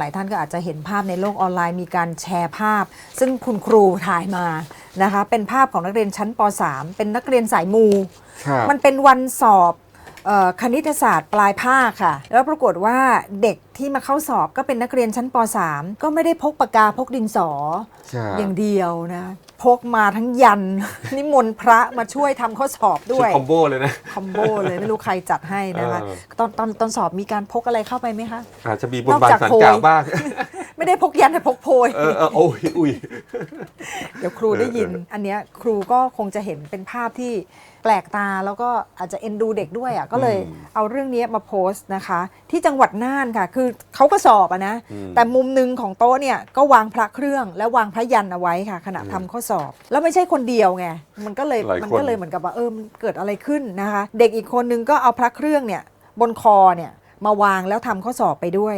หลายท่านก็อาจจะเห็นภาพในโลกออนไลน์มีการแชร์ภาพ ซึ่งคุณครูถ่ายมานะคะ เป็นภาพของนักเรียนชั้นป .3 เป็นนักเรียนสายมูครับมันเป็นวันสอบเออ คณิตศาสตร์ปลายภาคค่ะ แล้วปรากฏว่าเด็กที่มาเข้าสอบก็เป็นนักเรียนชั้นป .3 ก็ไม่ได้พกปากกาพกดินสอครับอย่างเดียวนะ พกมาทั้งยัน นิมนต์พระมาช่วยทำข้อสอบด้ชุวดยคอมโบเลยนะคอมโบเลยไม่รู้ใครจัดให้นะคะเออตอนตอนตอนสอบมีการพกอะไรเข้าไปไหมคะอาจจะมีบนบานนอกจากสันโพยกล่าวบ้าง ไม่ได้พกยันแต่พกโพย เออเออโอ้ยอุ้ย เดี๋ยวครูได้ยินเออเอออันเนี้ยครูก็คงจะเห็นเป็นภาพที่แปลกตาแล้วก็อาจจะเอ็นดูเด็กด้วยอะก็เลยเอาเรื่องนี้มาโพสต์นะคะ ที่จังหวัดน่านค่ะ คือเขาก็สอบอะนะ แต่มุมหนึ่งของโต๊ะเนี่ยก็วางพระเครื่องและวางพระยันเอาไว้ค่ะ ขณะทำข้อสอบ แล้วไม่ใช่คนเดียวไงมันก็เลยหลายคนมันก็เลยเหมือนกับว่าเออมันเกิดอะไรขึ้นนะคะ เด็กอีกคนนึงก็เอาพระเครื่องเนี่ยบนคอเนี่ยมาวางแล้วทำข้อสอบไปด้วย